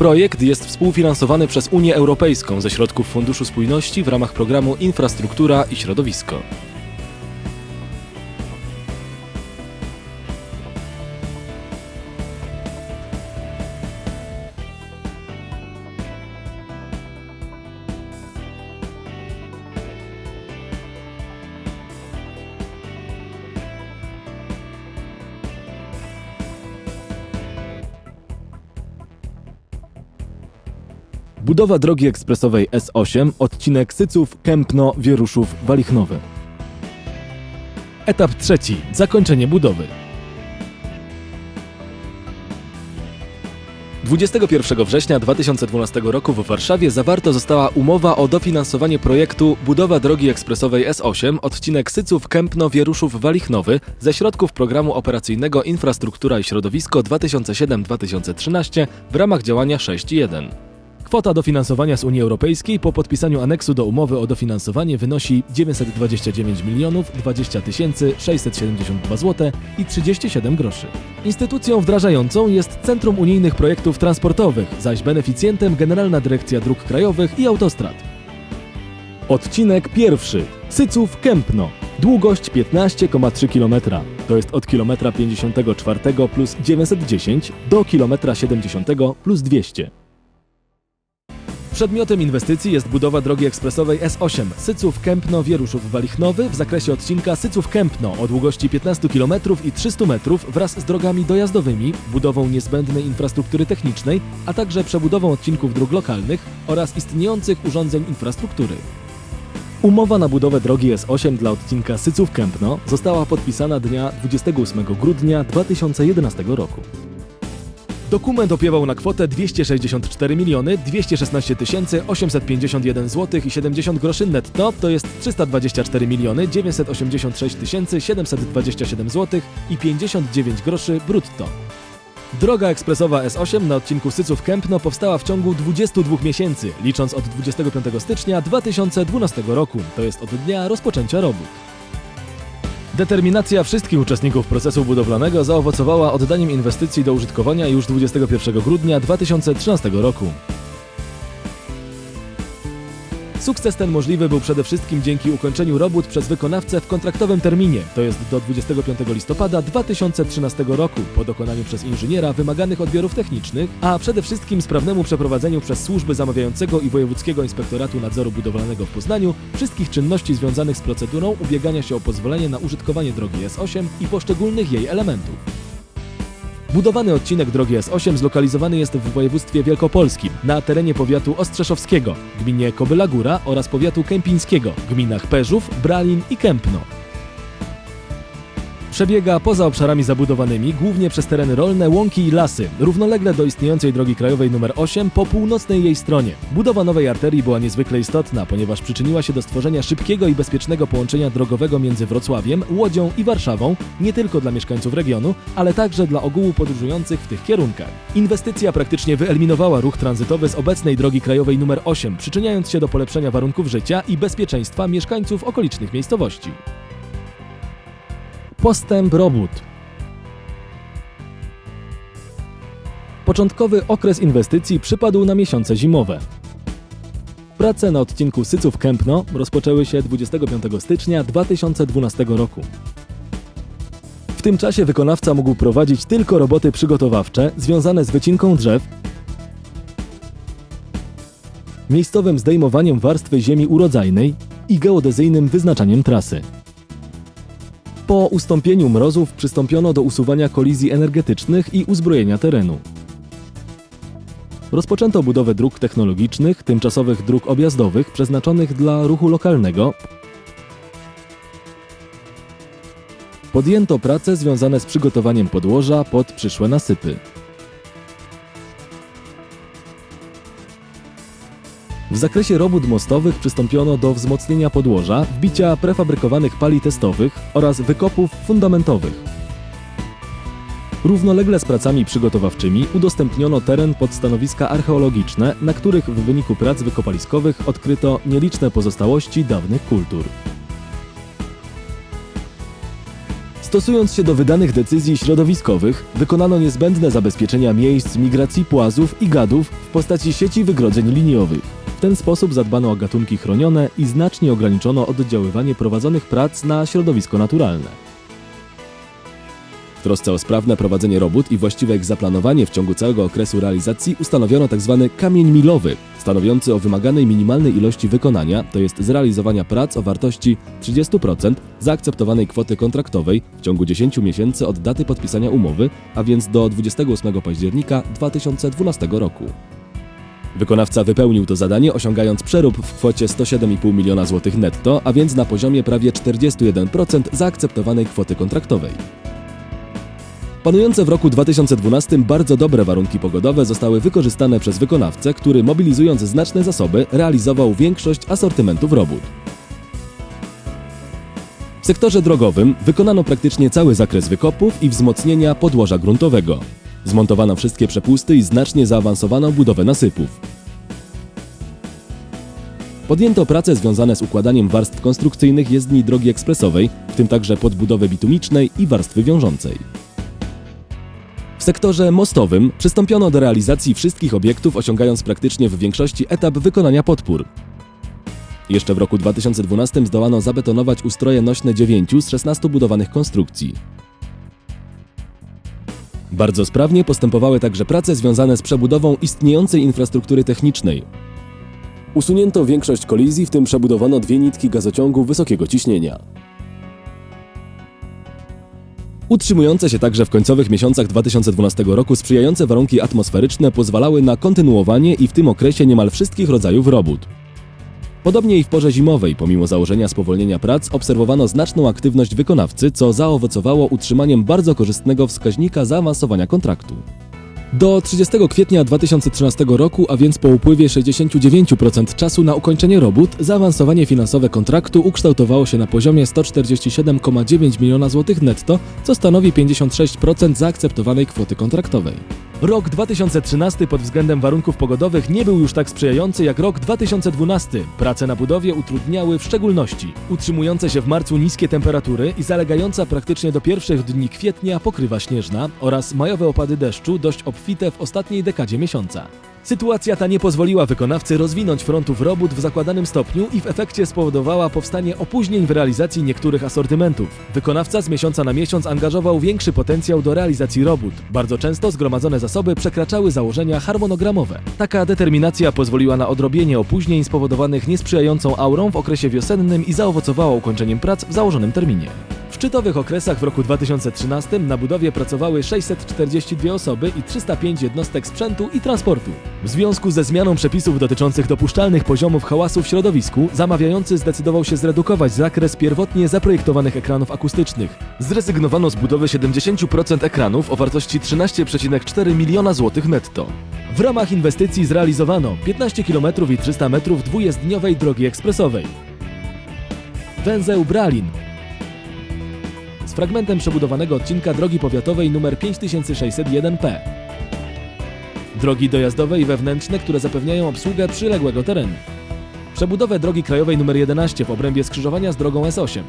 Projekt jest współfinansowany przez Unię Europejską ze środków Funduszu Spójności w ramach programu Infrastruktura i Środowisko. Budowa drogi ekspresowej S8, odcinek Syców-Kępno-Wieruszów-Walichnowy. Etap trzeci. Zakończenie budowy. 21 września 2012 roku w Warszawie zawarto została umowa o dofinansowanie projektu Budowa drogi ekspresowej S8, odcinek Syców-Kępno-Wieruszów-Walichnowy ze środków programu operacyjnego Infrastruktura i Środowisko 2007-2013 w ramach działania 6.1. Kwota dofinansowania z Unii Europejskiej po podpisaniu aneksu do umowy o dofinansowanie wynosi 929 milionów 20 tysięcy 672 zł i 37 groszy. Instytucją wdrażającą jest Centrum Unijnych Projektów Transportowych, zaś beneficjentem Generalna Dyrekcja Dróg Krajowych i Autostrad. Odcinek pierwszy. Syców-Kępno. Długość 15,3 km. To jest od kilometra 54 plus 910 do kilometra 70 plus 200. Przedmiotem inwestycji jest budowa drogi ekspresowej S8 Syców-Kępno-Wieruszów-Walichnowy w zakresie odcinka Syców-Kępno o długości 15 km i 300 metrów wraz z drogami dojazdowymi, budową niezbędnej infrastruktury technicznej, a także przebudową odcinków dróg lokalnych oraz istniejących urządzeń infrastruktury. Umowa na budowę drogi S8 dla odcinka Syców-Kępno została podpisana dnia 28 grudnia 2011 roku. Dokument opiewał na kwotę 264 miliony 216 tysięcy 851 zł i 70 groszy netto, to jest 324 miliony 986 tysięcy 727 zł i 59 groszy brutto. Droga ekspresowa S8 na odcinku Syców-Kępno powstała w ciągu 22 miesięcy, licząc od 25 stycznia 2012 roku, to jest od dnia rozpoczęcia robót. Determinacja wszystkich uczestników procesu budowlanego zaowocowała oddaniem inwestycji do użytkowania już 21 grudnia 2013 roku. Sukces ten możliwy był przede wszystkim dzięki ukończeniu robót przez wykonawcę w kontraktowym terminie, to jest do 25 listopada 2013 roku, po dokonaniu przez inżyniera wymaganych odbiorów technicznych, a przede wszystkim sprawnemu przeprowadzeniu przez służby zamawiającego i Wojewódzkiego Inspektoratu Nadzoru Budowlanego w Poznaniu wszystkich czynności związanych z procedurą ubiegania się o pozwolenie na użytkowanie drogi S8 i poszczególnych jej elementów. Budowany odcinek drogi S8 zlokalizowany jest w województwie wielkopolskim, na terenie powiatu ostrzeszowskiego, gminie Kobyla Góra oraz powiatu kępińskiego, gminach Perzów, Bralin i Kępno. Przebiega poza obszarami zabudowanymi, głównie przez tereny rolne, łąki i lasy, równolegle do istniejącej drogi krajowej nr 8 po północnej jej stronie. Budowa nowej arterii była niezwykle istotna, ponieważ przyczyniła się do stworzenia szybkiego i bezpiecznego połączenia drogowego między Wrocławiem, Łodzią i Warszawą, nie tylko dla mieszkańców regionu, ale także dla ogółu podróżujących w tych kierunkach. Inwestycja praktycznie wyeliminowała ruch tranzytowy z obecnej drogi krajowej nr 8, przyczyniając się do polepszenia warunków życia i bezpieczeństwa mieszkańców okolicznych miejscowości. Postęp robót. Początkowy okres inwestycji przypadł na miesiące zimowe. Prace na odcinku Syców-Kępno rozpoczęły się 25 stycznia 2012 roku. W tym czasie wykonawca mógł prowadzić tylko roboty przygotowawcze związane z wycinką drzew, miejscowym zdejmowaniem warstwy ziemi urodzajnej i geodezyjnym wyznaczaniem trasy. Po ustąpieniu mrozów przystąpiono do usuwania kolizji energetycznych i uzbrojenia terenu. Rozpoczęto budowę dróg technologicznych, tymczasowych dróg objazdowych przeznaczonych dla ruchu lokalnego. Podjęto prace związane z przygotowaniem podłoża pod przyszłe nasypy. W zakresie robót mostowych przystąpiono do wzmocnienia podłoża, wbicia prefabrykowanych pali testowych oraz wykopów fundamentowych. Równolegle z pracami przygotowawczymi udostępniono teren pod stanowiska archeologiczne, na których w wyniku prac wykopaliskowych odkryto nieliczne pozostałości dawnych kultur. Stosując się do wydanych decyzji środowiskowych, wykonano niezbędne zabezpieczenia miejsc migracji płazów i gadów w postaci sieci wygrodzeń liniowych. W ten sposób zadbano o gatunki chronione i znacznie ograniczono oddziaływanie prowadzonych prac na środowisko naturalne. W trosce o sprawne prowadzenie robót i właściwe ich zaplanowanie w ciągu całego okresu realizacji ustanowiono tzw. kamień milowy, stanowiący o wymaganej minimalnej ilości wykonania, to jest zrealizowania prac o wartości 30% zaakceptowanej kwoty kontraktowej w ciągu 10 miesięcy od daty podpisania umowy, a więc do 28 października 2012 roku. Wykonawca wypełnił to zadanie, osiągając przerób w kwocie 107,5 miliona złotych netto, a więc na poziomie prawie 41% zaakceptowanej kwoty kontraktowej. Panujące w roku 2012 bardzo dobre warunki pogodowe zostały wykorzystane przez wykonawcę, który mobilizując znaczne zasoby realizował większość asortymentów robót. W sektorze drogowym wykonano praktycznie cały zakres wykopów i wzmocnienia podłoża gruntowego. Zmontowano wszystkie przepusty i znacznie zaawansowano budowę nasypów. Podjęto prace związane z układaniem warstw konstrukcyjnych jezdni drogi ekspresowej, w tym także podbudowy bitumicznej i warstwy wiążącej. W sektorze mostowym przystąpiono do realizacji wszystkich obiektów, osiągając praktycznie w większości etap wykonania podpór. Jeszcze w roku 2012 zdołano zabetonować ustroje nośne 9 z 16 budowanych konstrukcji. Bardzo sprawnie postępowały także prace związane z przebudową istniejącej infrastruktury technicznej. Usunięto większość kolizji, w tym przebudowano dwie nitki gazociągu wysokiego ciśnienia. Utrzymujące się także w końcowych miesiącach 2012 roku sprzyjające warunki atmosferyczne pozwalały na kontynuowanie i w tym okresie niemal wszystkich rodzajów robót. Podobnie i w porze zimowej, pomimo założenia spowolnienia prac, obserwowano znaczną aktywność wykonawcy, co zaowocowało utrzymaniem bardzo korzystnego wskaźnika zaawansowania kontraktu. Do 30 kwietnia 2013 roku, a więc po upływie 69% czasu na ukończenie robót, zaawansowanie finansowe kontraktu ukształtowało się na poziomie 147,9 miliona złotych netto, co stanowi 56% zaakceptowanej kwoty kontraktowej. Rok 2013 pod względem warunków pogodowych nie był już tak sprzyjający jak rok 2012. Prace na budowie utrudniały w szczególności utrzymujące się w marcu niskie temperatury i zalegająca praktycznie do pierwszych dni kwietnia pokrywa śnieżna oraz majowe opady deszczu dość obfite w ostatniej dekadzie miesiąca. Sytuacja ta nie pozwoliła wykonawcy rozwinąć frontów robót w zakładanym stopniu i w efekcie spowodowała powstanie opóźnień w realizacji niektórych asortymentów. Wykonawca z miesiąca na miesiąc angażował większy potencjał do realizacji robót. Bardzo często zgromadzone zasoby przekraczały założenia harmonogramowe. Taka determinacja pozwoliła na odrobienie opóźnień spowodowanych niesprzyjającą aurą w okresie wiosennym i zaowocowała ukończeniem prac w założonym terminie. Szczytowych okresach w roku 2013 na budowie pracowały 642 osoby i 305 jednostek sprzętu i transportu. W związku ze zmianą przepisów dotyczących dopuszczalnych poziomów hałasu w środowisku, zamawiający zdecydował się zredukować zakres pierwotnie zaprojektowanych ekranów akustycznych. Zrezygnowano z budowy 70% ekranów o wartości 13,4 miliona złotych netto. W ramach inwestycji zrealizowano 15 km i 300 metrów dwujezdniowej drogi ekspresowej. Węzeł Bralin z fragmentem przebudowanego odcinka drogi powiatowej nr 5601P. Drogi dojazdowe i wewnętrzne, które zapewniają obsługę przyległego terenu. Przebudowę drogi krajowej nr 11 w obrębie skrzyżowania z drogą S8.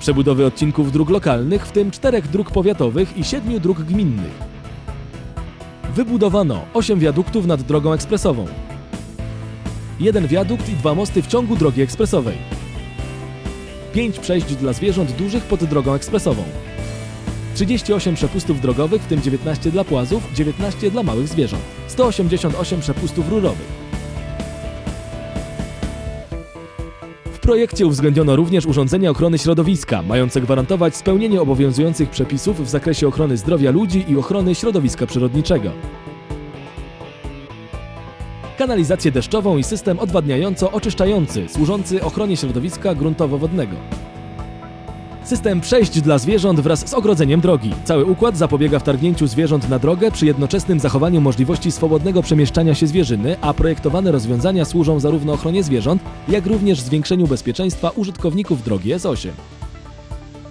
Przebudowy odcinków dróg lokalnych, w tym czterech dróg powiatowych i siedmiu dróg gminnych. Wybudowano 8 wiaduktów nad drogą ekspresową. Jeden wiadukt i dwa mosty w ciągu drogi ekspresowej. 5 przejść dla zwierząt dużych pod drogą ekspresową. 38 przepustów drogowych, w tym 19 dla płazów, 19 dla małych zwierząt. 188 przepustów rurowych. W projekcie uwzględniono również urządzenia ochrony środowiska, mające gwarantować spełnienie obowiązujących przepisów w zakresie ochrony zdrowia ludzi i ochrony środowiska przyrodniczego. Kanalizację deszczową i system odwadniająco-oczyszczający, służący ochronie środowiska gruntowo-wodnego. System przejść dla zwierząt wraz z ogrodzeniem drogi. Cały układ zapobiega wtargnięciu zwierząt na drogę przy jednoczesnym zachowaniu możliwości swobodnego przemieszczania się zwierzyny, a projektowane rozwiązania służą zarówno ochronie zwierząt, jak również zwiększeniu bezpieczeństwa użytkowników drogi S8.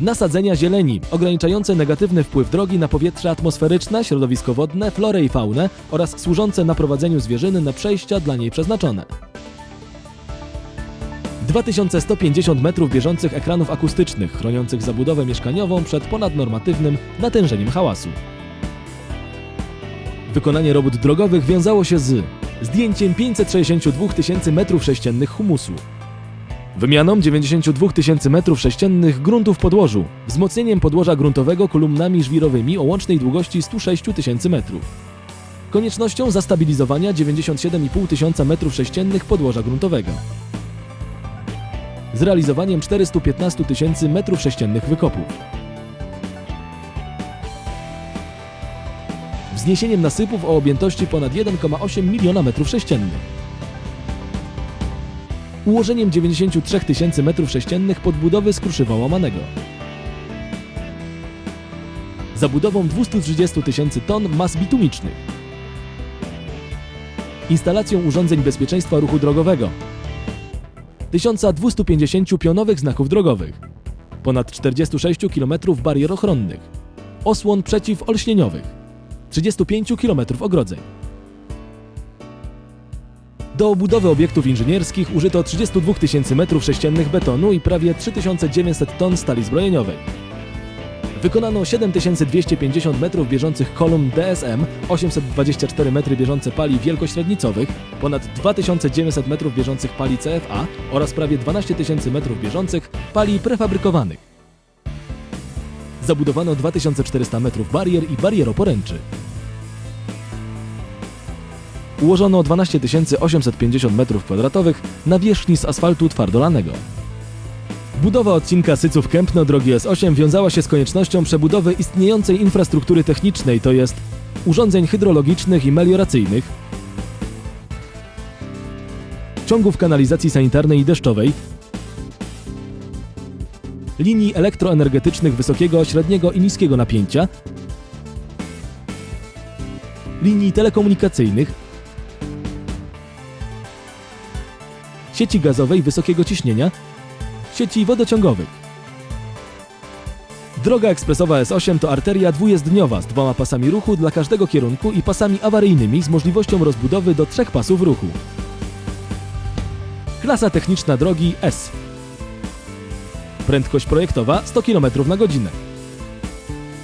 Nasadzenia zieleni, ograniczające negatywny wpływ drogi na powietrze atmosferyczne, środowisko wodne, florę i faunę oraz służące naprowadzeniu zwierzyny na przejścia dla niej przeznaczone. 2150 metrów bieżących ekranów akustycznych, chroniących zabudowę mieszkaniową przed ponadnormatywnym natężeniem hałasu. Wykonanie robót drogowych wiązało się z zdjęciem 562 tysięcy metrów sześciennych humusu, wymianą 92 tysięcy metrów sześciennych gruntu w podłożu, wzmocnieniem podłoża gruntowego kolumnami żwirowymi o łącznej długości 106 tysięcy metrów, koniecznością zastabilizowania 97,5 tysiąca metrów sześciennych podłoża gruntowego, zrealizowaniem 415 tysięcy metrów sześciennych wykopów, wzniesieniem nasypów o objętości ponad 1,8 miliona metrów sześciennych, ułożeniem 93 tysięcy metrów sześciennych podbudowy z kruszywa łamanego, zabudową 230 tysięcy ton mas bitumicznych, instalacją urządzeń bezpieczeństwa ruchu drogowego, 1250 pionowych znaków drogowych, ponad 46 km barier ochronnych, osłon przeciwolśnieniowych, 35 km ogrodzeń. Do obudowy obiektów inżynierskich użyto 32 tysięcy metrów sześciennych betonu i prawie 3900 ton stali zbrojeniowej. Wykonano 7250 metrów bieżących kolumn DSM, 824 metry bieżące pali wielkośrednicowych, ponad 2900 metrów bieżących pali CFA oraz prawie 12 tysięcy metrów bieżących pali prefabrykowanych. Zabudowano 2400 metrów barier i barieroporęczy. Ułożono 12 850 m2 nawierzchni z asfaltu twardolanego. Budowa odcinka Syców Kępno drogi S8 wiązała się z koniecznością przebudowy istniejącej infrastruktury technicznej, to jest urządzeń hydrologicznych i melioracyjnych, ciągów kanalizacji sanitarnej i deszczowej, linii elektroenergetycznych wysokiego, średniego i niskiego napięcia, linii telekomunikacyjnych, sieci gazowej wysokiego ciśnienia, sieci wodociągowych. Droga ekspresowa S8 to arteria dwujezdniowa z dwoma pasami ruchu dla każdego kierunku i pasami awaryjnymi z możliwością rozbudowy do trzech pasów ruchu. Klasa techniczna drogi S. Prędkość projektowa 100 km na godzinę.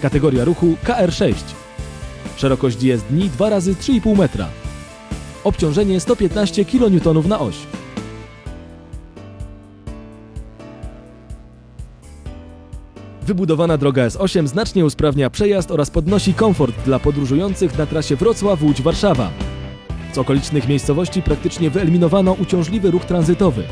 Kategoria ruchu KR6. Szerokość jezdni 2 razy 3,5 metra. Obciążenie 115 kN na oś. Wybudowana droga S8 znacznie usprawnia przejazd oraz podnosi komfort dla podróżujących na trasie Wrocław-Łódź-Warszawa. Z okolicznych miejscowości praktycznie wyeliminowano uciążliwy ruch tranzytowy.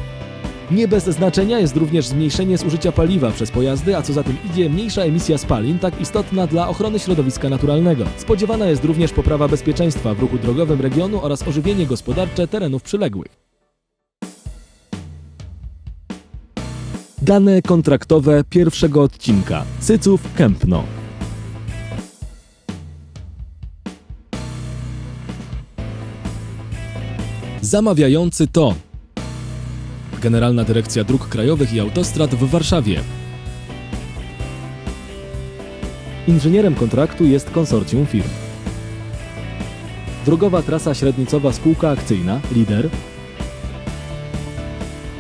Nie bez znaczenia jest również zmniejszenie zużycia paliwa przez pojazdy, a co za tym idzie mniejsza emisja spalin, tak istotna dla ochrony środowiska naturalnego. Spodziewana jest również poprawa bezpieczeństwa w ruchu drogowym regionu oraz ożywienie gospodarcze terenów przyległych. Dane kontraktowe pierwszego odcinka Syców Kępno. Zamawiający to Generalna Dyrekcja Dróg Krajowych i Autostrad w Warszawie. Inżynierem kontraktu jest konsorcjum firm. Drogowa Trasa Średnicowa Spółka Akcyjna, lider.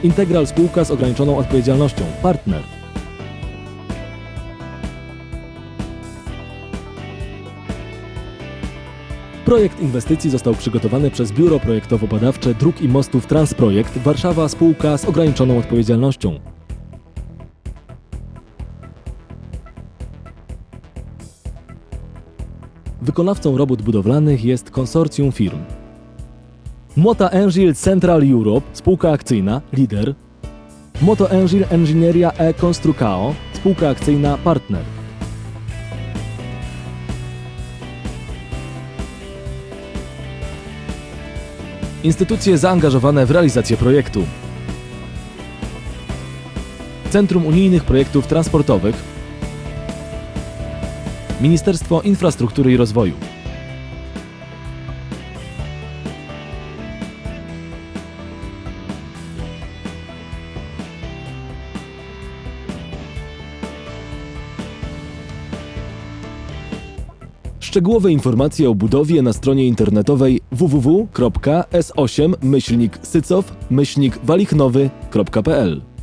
Integral Spółka z ograniczoną odpowiedzialnością, partner. Projekt inwestycji został przygotowany przez Biuro Projektowo-Badawcze Dróg i Mostów Transprojekt Warszawa Spółka z ograniczoną odpowiedzialnością. Wykonawcą robót budowlanych jest konsorcjum firm. Mota Engil Central Europe, spółka akcyjna, lider. Moto Engil Engineeria e Construcao, spółka akcyjna, partner. Instytucje zaangażowane w realizację projektu. Centrum Unijnych Projektów Transportowych. Ministerstwo Infrastruktury i Rozwoju. Szczegółowe informacje o budowie na stronie internetowej www.s8-sycow-walichnowy.pl